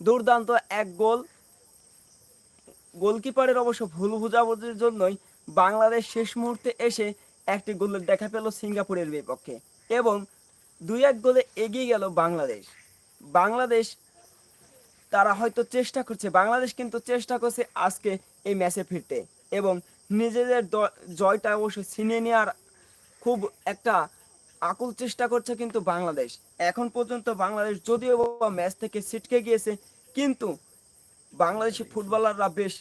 দুর্দান্ত এক গোল। গোলকিপারের অবশ্য ভুল বুঝাবুঝির জন্যই বাংলাদেশ শেষ মুহূর্তে এসে একটি গোলের দেখা পেল সিঙ্গাপুরের বিপক্ষে এবং দুই এক গোলে এগিয়ে গেল বাংলাদেশ। বাংলাদেশ তারা হয়তো চেষ্টা করছে, বাংলাদেশ কিন্তু চেষ্টা করছে আজকে এই ম্যাচে ফিরতে এবং নিজেদের জয়টা অবশ্য ছিনিয়ে নেওয়ার খুব একটা আকুল চেষ্টা করছে কিন্তু বাংলাদেশ। এখন পর্যন্ত বাংলাদেশ যদিও ম্যাচ থেকে ছিটকে গিয়েছে, কিন্তু বাংলাদেশি ফুটবলাররা বেশ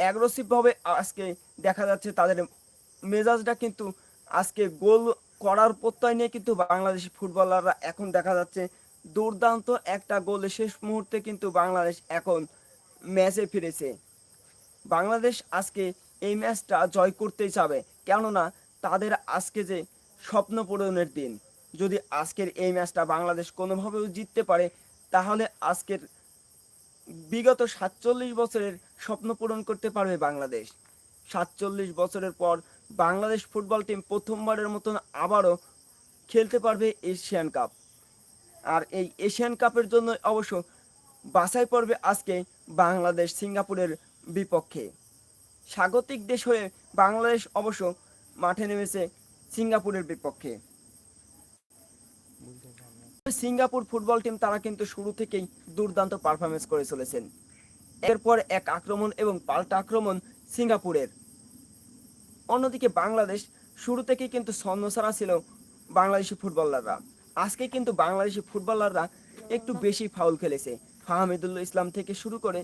অ্যাগ্রেসিভ ভাবে আজকে দেখা যাচ্ছে তাদের মেজাজটা কিন্তু আজকে গোল করার প্রত্যয় নিয়ে কিন্তু বাংলাদেশি ফুটবলাররা এখন দেখা যাচ্ছে দুর্দান্ত একটা গোলে শেষ মুহূর্তে কিন্তু বাংলাদেশ এখন ম্যাচে ফিরেছে। বাংলাদেশ আজকে এই ম্যাচটা জয় করতেই চাবে, কেননা তাদের আজকে যে স্বপ্ন পূরণের দিন, যদি আজকের এই ম্যাচটা বাংলাদেশ কোনোভাবেও জিততে পারে, তাহলে আজকের বিগত সাতচল্লিশ বছরের স্বপ্ন পূরণ করতে পারবে বাংলাদেশ। সাতচল্লিশ বছরের পর বাংলাদেশ ফুটবল টিম প্রথমবারের মতন আবারও খেলতে পারবে এশিয়ান কাপ। আর এই এশিয়ান কাপের জন্য অবশ্য বাছাই পড়বে আজকে বাংলাদেশ সিঙ্গাপুরের বিপক্ষে। স্বাগতিক দেশ হয়ে বাংলাদেশ অবশ্য মাঠে নেমেছে সিঙ্গাপুরের বিপক্ষে। সিঙ্গাপুর ফুটবল টিম তারা কিন্তু শুরু থেকেই দুর্দান্ত পারফরমেন্স করে চলেছেন। এরপর এক আক্রমণ এবং পাল্টা আক্রমণ সিঙ্গাপুরের। অন্যদিকে বাংলাদেশ শুরু থেকেই কিন্তু ছন্নছাড়া ছিল বাংলাদেশি ফুটবলাররা। আজকে কিন্তু বাংলাদেশি ফুটবলাররা একটু বেশি ফাউল খেলেছে। ফাহমিদুল্লাহ ইসলাম থেকে শুরু করে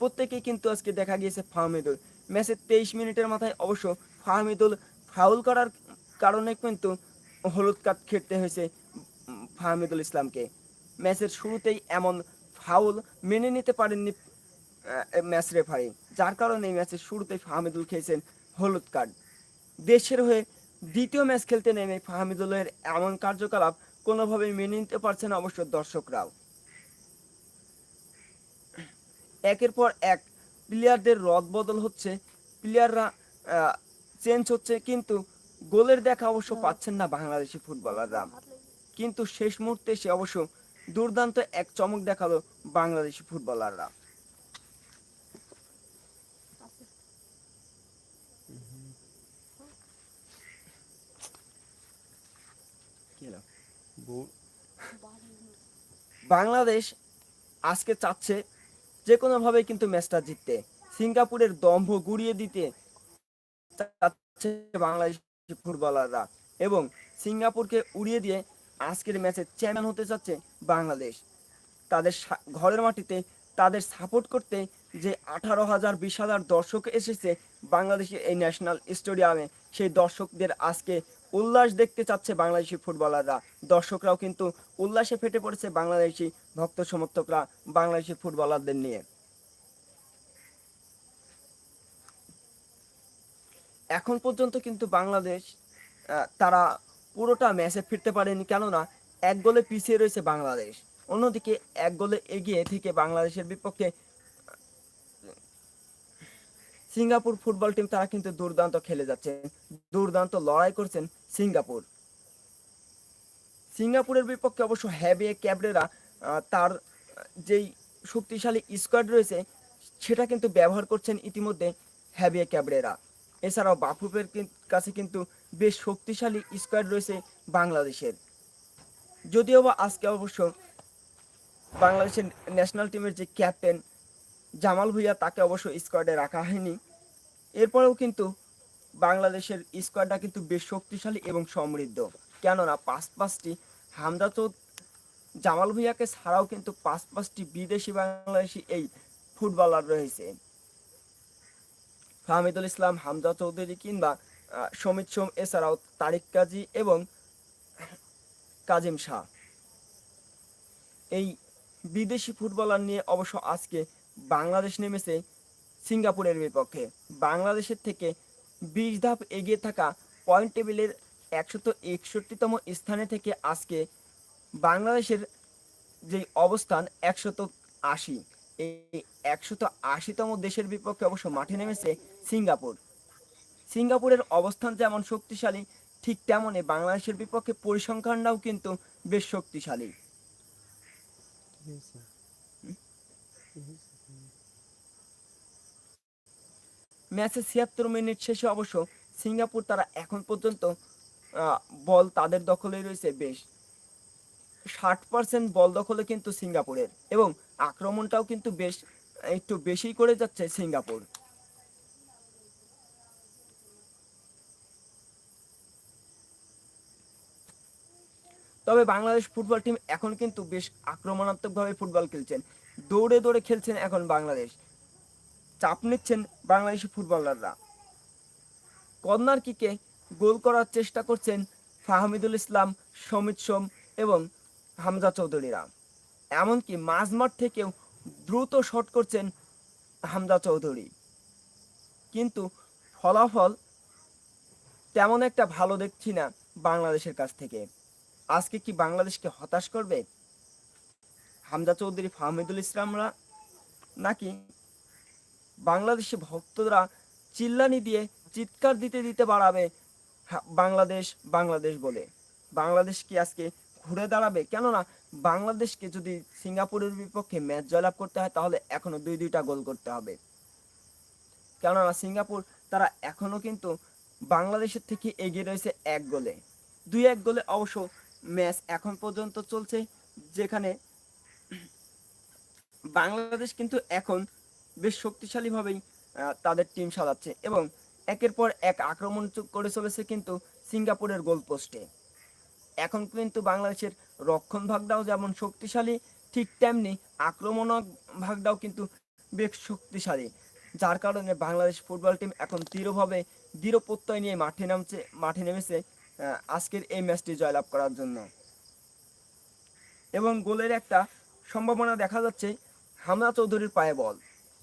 প্রত্যেকেই কিন্তু আজকে দেখা গিয়েছে ফাহমিদুল। ম্যাচের তেইশ মিনিটের মাথায় অবশ্য ফাহমিদুল ফাউল করার কারণে কিন্তু হলুদ কার্ড খেটতে হয়েছে ফাহমিদুল ইসলামকে। ম্যাচের শুরুতেই এমন ফাউল মেনে নিতে পারেননি ম্যাচ রেফারি, যার কারণে এই ম্যাচের শুরুতেই ফাহমিদুল খেয়েছেন হলুদ কার্ড। দেশের হয়ে দ্বিতীয় ম্যাচ খেলতে নেমে ফাহমিদুলের এমন কার্যকলাপ কোনোভাবেই মেনে নিতে পারছে না অবশ্য দর্শকরাও। একের পর এক প্লেয়ারদের রদ বদল হচ্ছে। প্লেয়াররা চেঞ্জ হচ্ছে কিন্তু গোলের দেখা অবশ্য পাচ্ছেন না বাংলাদেশি ফুটবলাররা। কিন্তু শেষ মুহূর্তে সে অবশ্য দুর্দান্ত এক চমক দেখাল বাংলাদেশি ফুটবলাররা। বাংলাদেশ আজকে চাচ্ছে যে কোনোভাবে কিন্তু ম্যাচটা জিততে। সিঙ্গাপুরের দম্ভ গুড়িয়ে দিতে চাচ্ছে বাংলাদেশি ফুটবলাররা এবং সিঙ্গাপুরকে উড়িয়ে দিয়ে আজকের ম্যাচে চ্যাম্পিয়ন হতে চাচ্ছে বাংলাদেশ। তাদের ঘরের মাটিতে তাদের সাপোর্ট করতে যে আঠারো হাজার বিশ হাজার দর্শক এসেছে বাংলাদেশের এই ন্যাশনাল স্টেডিয়ামে সেই দর্শকদের আজকে উল্লাস দেখতে চাচ্ছে বাংলাদেশি ফুটবলাররা। দর্শকরাও কিন্তু উল্লাসে ফেটে পড়েছে বাংলাদেশি ভক্ত সমর্থকরা বাংলাদেশি ফুটবলারদের নিয়ে। এখন পর্যন্ত কিন্তু বাংলাদেশ তারা পুরোটা ম্যাচে ফিরতে পারেনি। কেননা, এক গোলে পিছিয়ে রয়েছে বাংলাদেশ। অন্যদিকে এক গোলে এগিয়ে থেকে বাংলাদেশের বিপক্ষে সিঙ্গাপুর ফুটবল টিম তারা কিন্তু দুর্দান্ত খেলে যাচ্ছে দুর্দান্ত লড়াই করছেন সিঙ্গাপুর। সিঙ্গাপুরের বিপক্ষে অবশ্য হ্যাবে ক্যাবরেরা তার যেই শক্তিশালী স্কোয়াড রয়েছে, সেটা কিন্তু ব্যবহার করছেন ইতিমধ্যে হ্যাবিয়ে ক্যাবরেরা। এছাড়াও বাফুফের কাছে কিন্তু বেশ শক্তিশালী স্কোয়াড রয়েছে বাংলাদেশের। যদিও বা আজকে অবশ্য বাংলাদেশের ন্যাশনাল টিমের যে ক্যাপ্টেন জামাল ভুইয়া তাকে অবশ্য স্কোয়াডে রাখা হয়নি। এরপরেও কিন্তু বাংলাদেশের স্কোয়াডটা কিন্তু বেশ শক্তিশালী এবং সমৃদ্ধ। কেননা পাঁচ পাঁচটি হামদা চৌধ জামাল ভুইয়াকে ছাড়াও কিন্তু পাঁচ পাঁচটি বিদেশি বাংলাদেশি এই ফুটবলার রয়েছে। ফাহমিদুল ইসলাম, হামজা চৌধুরী কিংবা সমিত সোম এছাড়াও তারিক কাজী এবং কাজিম শাহ। এই বিদেশি ফুটবলার নিয়ে অবশ্য আজকে বাংলাদেশ নেমেছে সিঙ্গাপুরের বিপক্ষে। বাংলাদেশের থেকে বিশ ধাপ এগিয়ে থাকা পয়েন্ট টেবিলের একশত একষট্টিতম স্থানে থেকে আজকে বাংলাদেশের যে অবস্থান, একশত আশি। এই একশত আশিতম দেশের বিপক্ষে অবশ্য মাঠে নেমেছে সিঙ্গাপুর। সিঙ্গাপুরের অবস্থান যেমন শক্তিশালী, ঠিক তেমনই বাংলাদেশের বিপক্ষে পরিসংখ্যানটাও কিন্তু বেশ শক্তিশালী। ম্যাচের ছিয়াত্তর মিনিট শেষে অবশ্য সিঙ্গাপুর তারা এখন পর্যন্ত বল তাদের দখলে রয়েছে বেশ। ষাট পার্সেন্ট বল দখলে কিন্তু সিঙ্গাপুরের এবং আক্রমণটাও কিন্তু বেশ, একটু বেশি করে যাচ্ছে সিঙ্গাপুর। তবে বাংলাদেশ ফুটবল টিম এখন কিন্তু বেশ আক্রমণাত্মকভাবে ফুটবল খেলছেন। দৌড়ে দৌড়ে খেলছেন এখন বাংলাদেশ। চাপ নিচ্ছেন বাংলাদেশি ফুটবলাররা। কর্নার কিকে গোল করার চেষ্টা করছেন ফাহমিদুল ইসলাম, সমিত সোম এবং হামজা চৌধুরীরা। এমনকি মাঝমাঠ থেকেও দ্রুত শট করছেন হামজা চৌধুরী। কিন্তু ফলাফল তেমন একটা ভালো দেখছি না বাংলাদেশের কাছ থেকে। আজকে কি বাংলাদেশকে হতাশ করবে? হামজা চৌধুরী, ফাহমিদুল ইসলামরা নাকি বাংলাদেশি ভক্তরা চিল্লানি দিয়ে চিৎকার দিতে দিতে বাড়াবে বাংলাদেশ বাংলাদেশ বলে? বাংলাদেশ কি আজকে ঘুরে দাঁড়াবে। কেননা বাংলাদেশকে যদি সিঙ্গাপুরের বিপক্ষে ম্যাচ জয়লাভ করতে হয়, তাহলে এখনও দুই দুইটা গোল করতে হবে। কেননা সিঙ্গাপুর, তারা এখনও কিন্তু বাংলাদেশের থেকে এগিয়ে রয়েছে এক গোলে। দুই এক গোলে অবশ্য ম্যাচ এখন পর্যন্ত চলছে, যেখানে বাংলাদেশ কিন্তু এখন বেশ শক্তিশালীভাবেই তাদের টিম সাজাচ্ছে এবং একের পর এক আক্রমণ করে চলেছে কিন্তু সিঙ্গাপুরের গোল পোস্টে এখন কিন্তু বাংলাদেশের রক্ষণ ভাগটাও যেমন শক্তিশালী, ঠিক তেমনি আক্রমণ ভাগটাও কিন্তু বেশ শক্তিশালী। যার কারণে বাংলাদেশ ফুটবল টিম এখন দৃঢ়ভাবে দৃঢ় প্রত্যয় নিয়ে মাঠে নামছে, মাঠে নেমেছে আজকের এই ম্যাচটি জয়লাভ করার জন্য। এবং গোলের একটা সম্ভাবনা দেখা যাচ্ছে, হামজা চৌধুরীর পায়ে বল।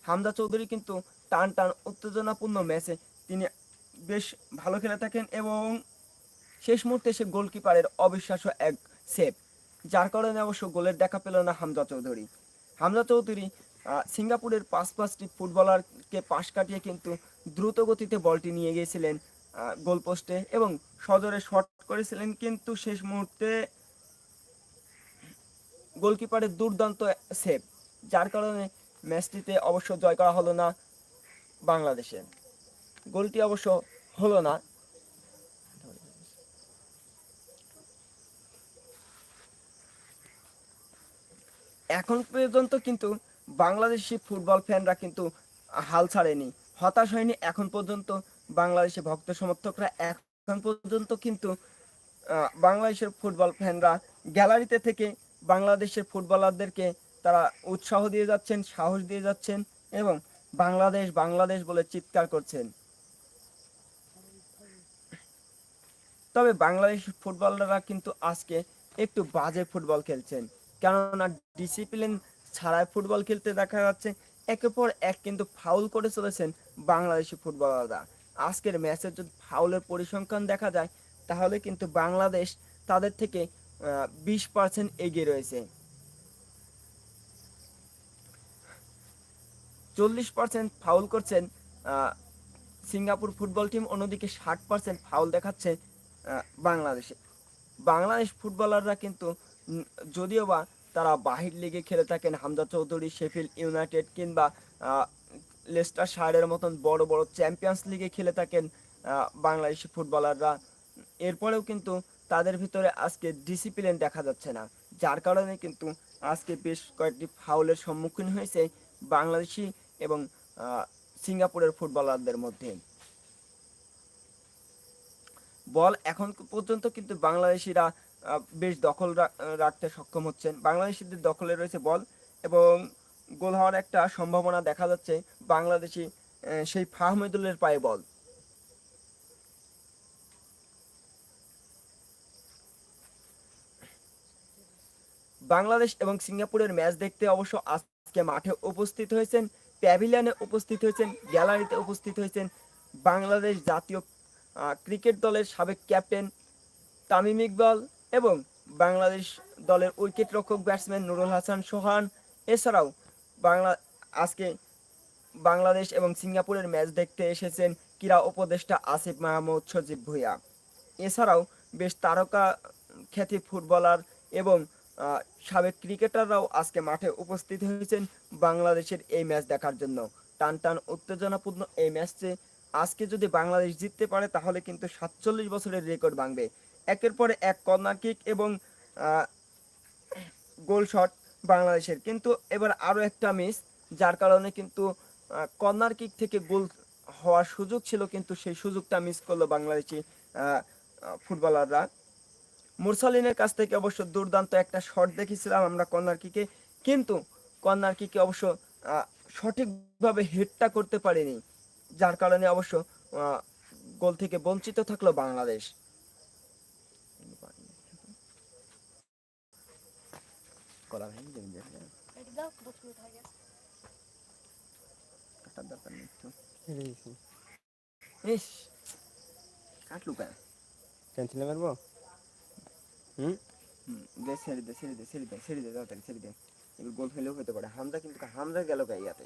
হামজা চৌধুরী কিন্তু টান টান উত্তেজনাপূর্ণ ম্যাচে তিনি বেশ ভালো খেলে থাকেন এবং শেষ মুহূর্তে সে গোলকিপারের অবিশ্বাস্য এক সেভ যার কারণে অবশ্য গোলের দেখা পেল না হামজা চৌধুরী। হামজা চৌধুরী সিঙ্গাপুরের পাঁচ পাঁচটি ফুটবলারকে পাশ কাটিয়ে কিন্তু দ্রুত গতিতে বলটি নিয়ে গিয়েছিলেন গোল পোস্টে এবং সজোরে শট করেছিলেন কিন্তু শেষ মুহূর্তে গোলকিপারের দুর্দান্ত সেভ যার কারণে ম্যাচটিতে অবশ্য জয় করা হলো না বাংলাদেশে গোলটি অবশ্য হলো না এখন পর্যন্ত কিন্তু বাংলাদেশি ফুটবল ফ্যানরা কিন্তু হাল ছাড়েনি, হতাশ হয়নি। এখন পর্যন্ত বাংলাদেশি ভক্ত সমর্থকরা এখন পর্যন্ত কিন্তু বাংলাদেশের ফুটবল ফ্যানরা গ্যালারিতে থেকে বাংলাদেশের ফুটবলারদেরকে তারা উৎসাহ দিয়ে যাচ্ছেন, সাহস দিয়ে যাচ্ছেন এবং বাংলাদেশ বাংলাদেশ বলে চিৎকার করছেন। তবে বাংলাদেশ ফুটবলাররা কিন্তু আজকে একটু বাজে ফুটবল খেলছেন। কেননা ডিসিপ্লিন ছাড়াই ফুটবল খেলতে দেখা যাচ্ছে একের পর এক কিন্তু ফাউল করে চলেছেন বাংলাদেশি ফুটবলাররা আজকের ম্যাচে যদি ফাউলের পরিসংখ্যান দেখা যায়, তাহলে কিন্তু বাংলাদেশ তাদের থেকে বিশ পার্সেন্ট এগিয়ে রয়েছে। চল্লিশ পার্সেন্ট ফাউল করছেন সিঙ্গাপুর ফুটবল টিম অন্যদিকে ষাট পার্সেন্ট ফাউল দেখাচ্ছে বাংলাদেশে। বাংলাদেশ ফুটবলাররা কিন্তু যদিও বা তারা বাহির লিগে খেলে থাকেন হামজা চৌধুরী, শেফিল্ড ইউনাইটেড কিংবা লেস্টার শায়ারের মতন বড় বড় চ্যাম্পিয়ন্স লিগে খেলে থাকেন বাংলাদেশি ফুটবলাররা। এরপরেও কিন্তু তাদের ভিতরে আজকে ডিসিপ্লিন দেখা যাচ্ছে না। যার কারণে কিন্তু আজকে বেশ কয়েকটি ফাউলের সম্মুখীন হয়েছে বাংলাদেশি এবং সিঙ্গাপুরের ফুটবলারদের মধ্যে। বল এখন পর্যন্ত কিন্তু বাংলাদেশিরা বেশ দখল রাখতে সক্ষম হচ্ছেন। বাংলাদেশিদের দখলে রয়েছে বল এবং গোল হওয়ার একটা সম্ভাবনা দেখা যাচ্ছে বাংলাদেশি সেই ফাহমেদুলের পায়ে বল। বাংলাদেশ এবং সিঙ্গাপুরের ম্যাচ দেখতে অবশ্য আজকে মাঠে উপস্থিত হয়েছেন, প্যাভিলিয়নে উপস্থিত হয়েছেন, গ্যালারিতে উপস্থিত হয়েছেন বাংলাদেশ জাতীয় ক্রিকেট দলের সাবেক ক্যাপ্টেন তামিম ইকবাল এবং বাংলাদেশ দলের উইকেট রক্ষক ব্যাটসম্যান নুরুল হাসান সোহান। এছাড়াও বাংলা আজকে বাংলাদেশ এবং সিঙ্গাপুরের ম্যাচ দেখতে এসেছেন ক্রীড়া উপদেষ্টা আসিফ মাহমুদ, সজীব ভুঁইয়া। এছাড়াও বেশ তারকা, খ্যাতি ফুটবলার এবং সাবেক ক্রিকেটাররাও আজকে মাঠে উপস্থিত হয়েছেন বাংলাদেশের এই ম্যাচ দেখার জন্য। টান টান উত্তেজনাপূর্ণ এই ম্যাচে আজকে যদি বাংলাদেশ জিততে পারে, তাহলে কিন্তু সাতচল্লিশ বছরের রেকর্ড ভাঙবে। একের পরে এক কর্নার কিক এবং গোল শট বাংলাদেশের। কিন্তু এবার আরও একটা মিস, যার কারণে কিন্তু কর্নার কিক থেকে গোল হওয়ার সুযোগ ছিল, কিন্তু সেই সুযোগটা মিস করল বাংলাদেশি ফুটবলাররা। মুরসালিনের কাছ থেকে অবশ্য দুর্দান্ত একটা শট দেখেছিলাম আমরা কর্নার কিকে, কিন্তু কর্নার কিকে অবশ্য সঠিকভাবে হেডটা করতে পারেনি, যার কারণে অবশ্য গোল থেকে বঞ্চিত থাকল বাংলাদেশ। কলা ভেঙে জমি দেখে হয়ে কাটার দরকার নেই তো। ইস কাটলু কেন? ক্যান্সেল মারবো? হুম? হুম, দে ছেড়ে দে ছেড়ে দে ছেড়ে দে ছেড়ে দে তাড়াতাড়ি ছেড়ে দে। এবার গোল ফেলেও হতে পারে। হামজা কিন্তু হামজা গেল গাইয়াতে ইয়াতে?